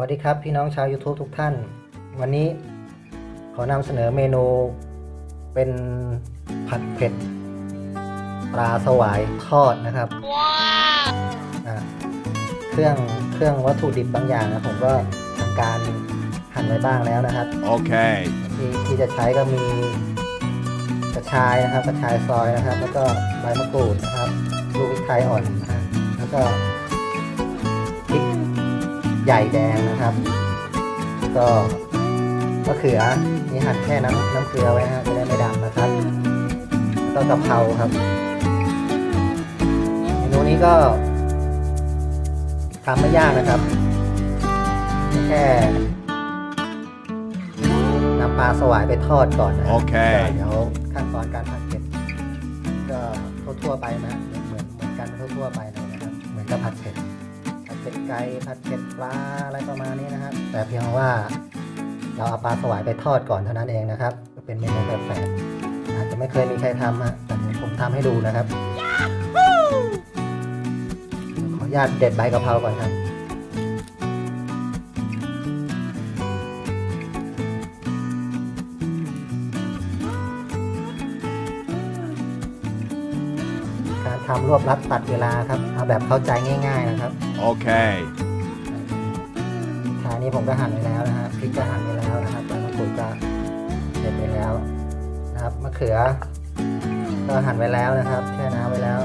วัสดีครับพี่น้องชาว YouTube ทุกท่าน วันนี้ขอนำเสนอเมนูเป็นผัดเผ็ด ปลาสวายทอดนะครับอ่าเครื่องเครื่องวัตถุดิบบางอย่างนะผมก็ทำการหั่นไว้บ้างแล้วนะครับ Okay. ที่ที่จะใช้ก็มีกระชายนะครับกระชายซอยนะครับ แล้วก็ใบมะกรูดนะครับลูกพริกไทยอ่อนนะฮะแล้วก็พริก ใหญ่แดงนะครับ ก็มะเขือนี่หั่นแค่น้ำน้ำเกลือไว้นะฮะจะได้ไม่ดำนะครับแล้วก็กะเพราครับเมนูนี้ก็ทำไม่ยากนะครับ แค่นำปลาสวายไปทอดก่อนนะโอเคก็เดี๋ยวขั้นตอนการผัดเผ็ดก็ทั่วๆไปนะ เหมือนเหมือนกันทั่วๆไปเลยนะครับ เหมือนกับผัดเผ็ดผัดเผ็ด ไก่ผัดเผ็ดปลาอะไรประมาณนี้นะครับ แต่เพียงว่าเราเอาปลาสวายไปทอดก่อนเท่านั้นเองนะครับ เป็นเมนูแปลกๆอาจจะไม่เคยมีใครทำฮะแต่เดี๋ยวผมทำให้ดูนะครับ ขออนุญาตเด็ดใบกะเพราก่อนครับ ทำรวบรัดตัดเวลาครับเอาแบบเข้าใจง่าย ๆนะครับ Okay. ทางนี้ผมก็หั่นไว้แล้วนะฮะพริกก็หั่นไว้แล้วนะครับใบมะกรูดก็เด็ดไปแล้วนะครับมะเขือ ก็หั่นไว้แล้วนะครับแช่น้ำไว้แล้ว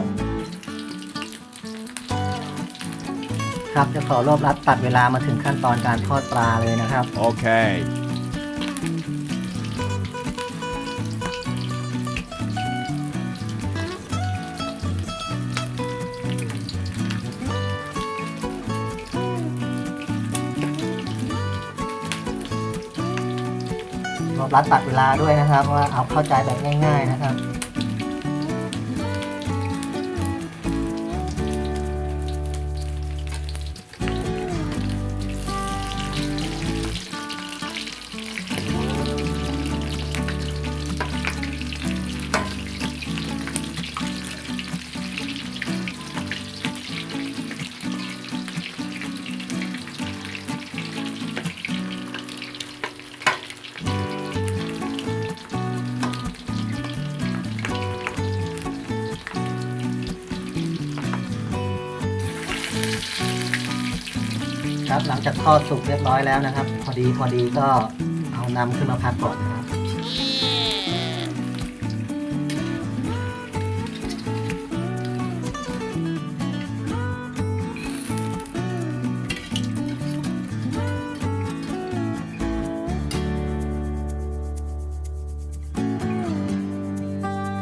ครับจะขอรวบรัดตัดเวลามาถึงขั้นตอนการทอดปลาเลยนะครับ Okay. รัดตัดเวลาด้วยนะครับ ว่าเอาเข้าใจแบบง่าย ๆนะครับ ครับ หลังจากทอดสุกเรียบร้อยแล้วนะครับ พอดีพอดีก็เอานำขึ้นมาพักก่อนนะครับ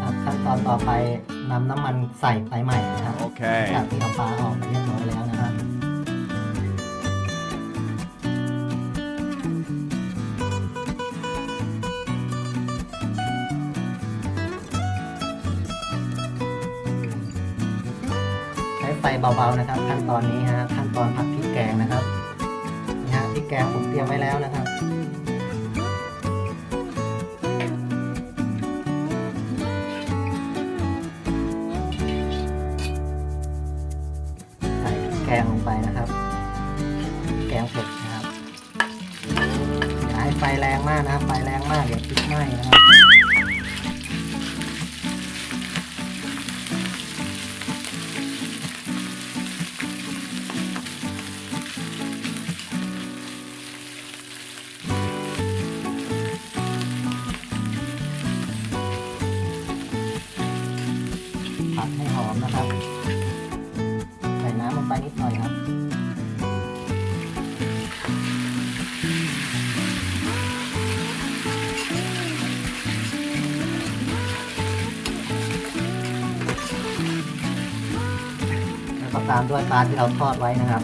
ครับขั้นตอนต่อไปนำน้ำมันใส่ไปใหม่นะครับ Okay. จากที่เอาปลาออกไปเรียบร้อยแล้วนะครับ ไฟเบาๆนะครับ ขั้นตอนนี้ฮะขั้นตอนผัดพริกแกงนะครับนี่ฮะพริกแกงผมเตรียมไว้แล้วนะครับใส่พริกแกงลงไปนะครับแกงเผ็ดนะครับอย่าให้ไฟแรงมากนะครับไฟ ตามด้วยปลาที่เราทอดไว้นะครับ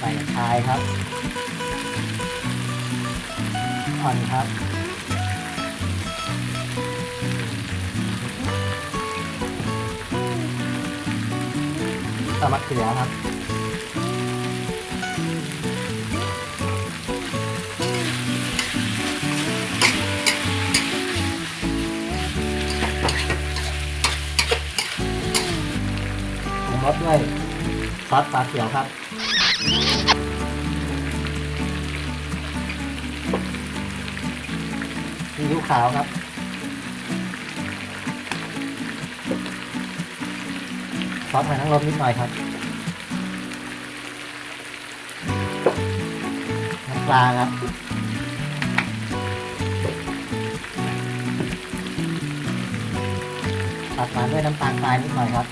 ใส่ชายครับอ่อนครับ สามารเขยายครับรสด้วยซอสปลาเขียวครับซีอิ๊วขาวครับ ซอสหอยนางรมนิดหน่อยครับน้ำปลาครับตัดมาด้วยน้ำตาลทรายนิดหน่อยครับ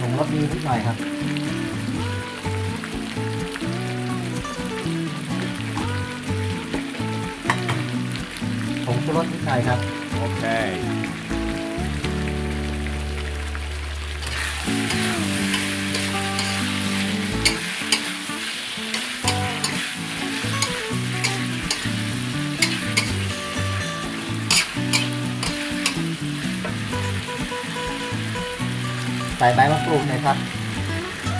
ผงรสดีนิดหน่อยครับ ผงชูรสนิดหน่อยครับ Okay. ใส่ใบมะกรูดหน่อยครับ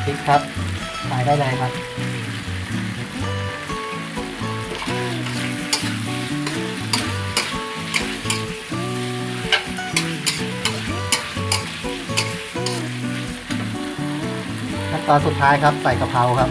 พริกครับใส่ได้เลยครับ ตอนสุดท้ายครับใส่กะเพราครับ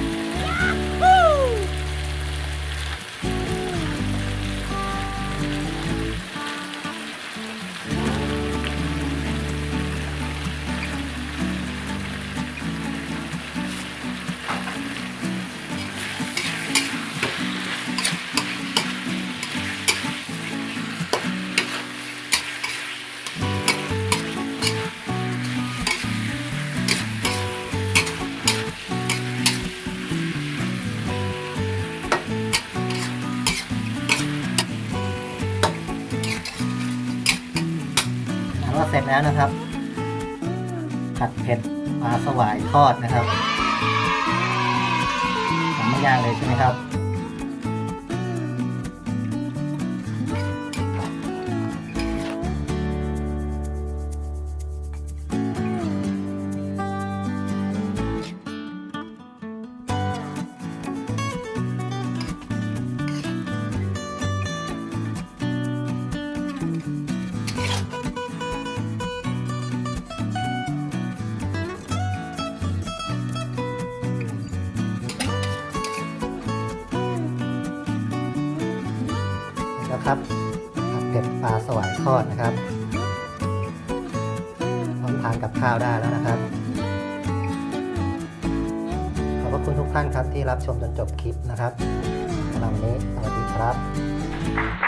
เสร็จแล้วนะครับ ผัดเผ็ดปลาสวายทอดนะครับทำไม่ยากเลยใช่ไหมครับ ครับผัดเผ็ดปลาสวายทอดนะครับพร้อมทานกับข้าวได้แล้วนะครับ ขอบพระคุณทุกท่านครับที่รับชมจนจบคลิปนะครับสำหรับวันนี้สวัสดีครับ